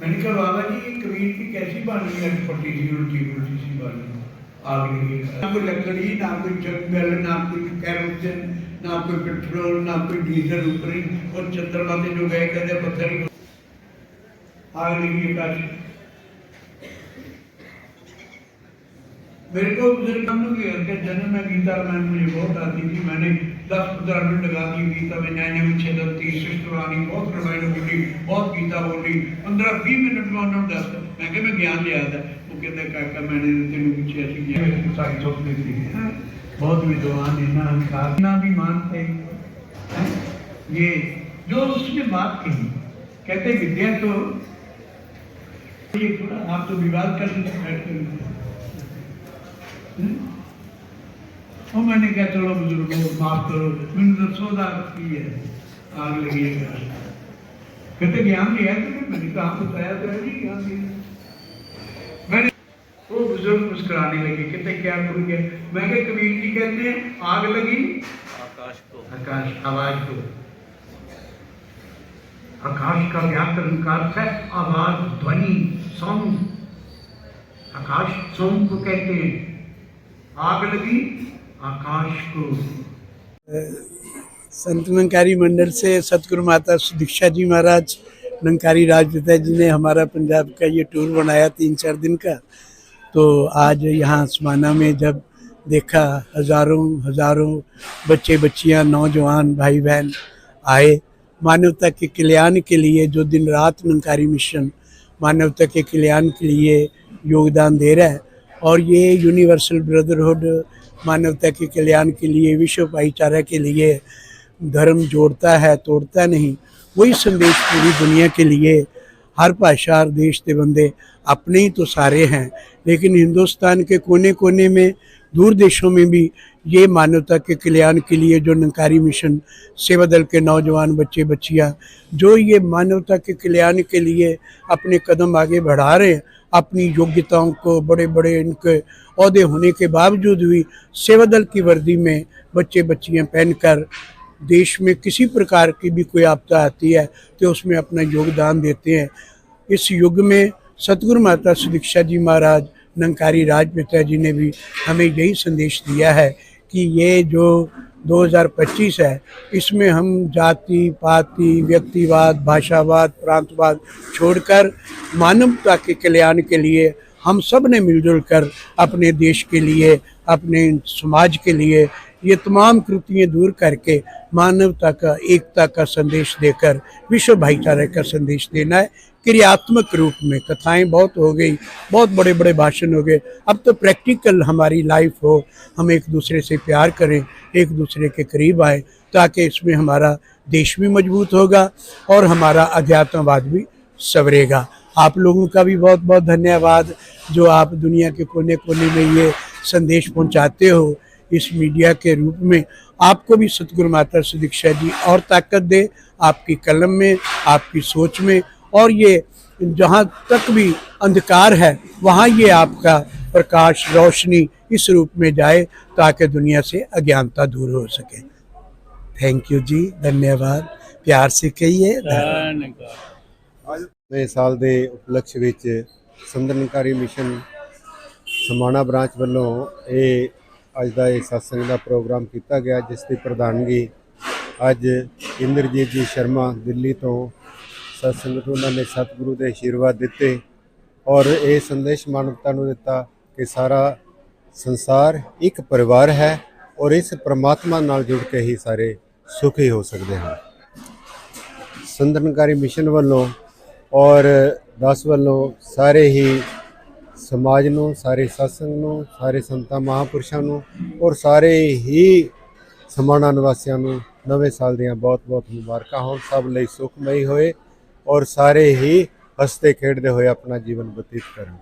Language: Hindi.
मैंने कहा बाबा जी, ये कबीर की कैसी बानी है? फटी सी उल्टी उल्टी सी बानी आग लगी ना कोई लकड़ी, ना कोई जंगल ना कोई कैरोसिन ना कोई पेट्रोल, ना कोई डीजल ऊपरी और चंद्रमा से जो गए कहते पत्थर ही। आग लगी काशी। मेरे को हम लोग ये कहते जन्म में गीता में मुझे बहुत आती थी। मैंने दस पंद्रह मिनट लगा दी गीता में न्याय विच्छेदन थी सृष्टवाणी बहुत रामायण बोली बहुत गीता बोली पंद्रह बीस मिनट में उन्होंने दस मैं क्या मैं ज्ञान लिया था वो कहते काका मैंने तेन पीछे ज्ञान सारी चौक देती बहुत विद्वान इतना अहंकार इतना भी मानते ये जो उसने बात कही कहते विद्या तो ये थोड़ा आप तो विवाद कर हो और मैंने कहा चलो बुजुर्गो माफ़ करो। मैंने तो सौदा की है आग लगी है घर। कहते ज्ञान दिया है तुमने मैंने कहा आपको बताया तो है जी ज्ञान दिया मैंने वो बुज़ुर्ग मुस्कुराने लगे कहते क्या मैं कहा कबीर जी कहते हैं आग लगी? आकाश को। आकाश आवाज़ को। आकाश का व्याकरण का अर्थ है आवाज़ ध्वनि सॉन्ग आकाश सॉन्ग को कहते हैं आग लगी आकाश को संत नंकारी मंडल से सतगुरु माता दीक्षा जी महाराज, नंकारी राजपिता जी ने हमारा पंजाब का ये टूर बनाया तीन चार दिन का। तो आज यहाँ आसमाना में जब देखा हज़ारों हज़ारों बच्चे बच्चियाँ, नौजवान भाई बहन आए, मानवता के कल्याण के लिए जो दिन रात नंकारी मिशन मानवता के कल्याण के लिए योगदान दे रहा है। और ये यूनिवर्सल ब्रदरहुड मानवता के कल्याण के लिए, विश्व भाईचारा के लिए, धर्म जोड़ता है, तोड़ता नहीं, वही संदेश पूरी दुनिया के लिए, हर भाषा हर देश के बंदे अपने ही तो सारे हैं। लेकिन हिंदुस्तान के कोने कोने में, दूर देशों में भी ये मानवता के कल्याण के लिए जो नंकारी मिशन, सेवा दल के नौजवान बच्चे, बच्चियाँ, जो ये मानवता के कल्याण के लिए अपने कदम आगे बढ़ा रहे हैं, अपनी योग्यताओं को बड़े बड़े इनके अहदे होने के बावजूद भी सेवा दल की वर्दी में बच्चे, बच्चियाँ पहनकर देश में किसी प्रकार की भी कोई आपदा आती है तो उसमें अपना योगदान देते हैं। इस युग में सतगुरु माता सुदीक्षा जी महाराज, नंकारी राजपिता जी ने भी हमें यही संदेश दिया है कि ये जो 2025 है, इसमें हम जाति, पाति, व्यक्तिवाद, भाषावाद, प्रांतवाद छोड़कर मानवता के कल्याण के लिए हम सबने मिलजुल कर अपने देश के लिए, अपने समाज के लिए ये तमाम कृतियाँ दूर करके मानवता का, एकता का संदेश देकर, विश्व भाईचारे का संदेश देना है। क्रियात्मक रूप में कथाएँ बहुत हो गई, बहुत बड़े बड़े भाषण हो गए। अब तो प्रैक्टिकल हमारी लाइफ हो, हम एक दूसरे से प्यार करें, एक दूसरे के करीब आए, ताकि इसमें हमारा देश भी मज़बूत होगा और हमारा अध्यात्मवाद भी सवरेगा। आप लोगों का भी बहुत बहुत धन्यवाद, जो आप दुनिया के कोने कोने में ये संदेश पहुंचाते हो इस मीडिया के रूप में। आपको भी सतगुरु माता सुदीक्षा जी और ताकत दे, आपकी कलम में, आपकी सोच में और ये जहाँ तक भी अंधकार है वहाँ ये आपका प्रकाश रोशनी इस रूप में जाए ताकि दुनिया से अज्ञानता दूर हो सके थैंक यू जी धन्यवाद प्यार से कहिए ਨਵੇਂ ਸਾਲ ਦੇ ਉਪਲਕਸ਼ ਵਿੱਚ ਸੰਦਨਕਾਰੀ ਮਿਸ਼ਨ ਸਮਾਣਾ ਬ੍ਰਾਂਚ ਵੱਲੋਂ ਇਹ ਅੱਜ ਦਾ ਇਹ satsang ਦਾ ਪ੍ਰੋਗਰਾਮ ਕੀਤਾ ਗਿਆ ਜਿਸ ਦੀ ਪ੍ਰਧਾਨਗੀ ਅੱਜ ਇੰਦਰਜੀਤ ਜੀ ਸ਼ਰਮਾ ਦਿੱਲੀ ਤੋਂ ਸਤਸੰਗ ਤੋਂ ਉਹਨਾਂ ਨੇ ਸਤਿਗੁਰੂ ਦੇ ਆਸ਼ੀਰਵਾਦ ਦਿੱਤੇ ਔਰ ਇਹ ਸੰਦੇਸ਼ ਮਾਨਵਤਾ ਨੂੰ ਦਿੱਤਾ ਕਿ ਸਾਰਾ ਸੰਸਾਰ ਇੱਕ ਪਰਿਵਾਰ ਹੈ ਔਰ ਇਸ ਪ੍ਰਮਾਤਮਾ ਨਾਲ ਜੁੜ ਕੇ ਹੀ ਸਾਰੇ ਸੁਖੀ ਹੋ ਸਕਦੇ ਹਨ। ਸੰਦਰਨਕਾਰੀ ਮਿਸ਼ਨ ਵੱਲੋਂ ਔਰ ਦਸ ਵੱਲੋਂ ਸਾਰੇ ਹੀ ਸਮਾਜ ਨੂੰ, ਸਾਰੇ ਸਤਸੰਗ ਨੂੰ, ਸਾਰੇ ਸੰਤਾਂ, ਮਹਾਪੁਰਸ਼ਾਂ ਨੂੰ ਔਰ ਸਾਰੇ ਹੀ ਸਮਾਣਾ ਨਿਵਾਸੀਆਂ ਨੂੰ ਨਵੇਂ ਸਾਲ ਦੀਆਂ ਬਹੁਤ-ਬਹੁਤ ਮੁਬਾਰਕਾਂ ਹੋਣ, ਸਭ ਲਈ ਸੁਖਮਈ ਹੋਏ। ਔਰ ਸਾਰੇ ਹੀ ਹੱਸਦੇ ਖੇਡਦੇ ਹੋਏ ਆਪਣਾ ਜੀਵਨ ਬਤੀਤ ਕਰਨ।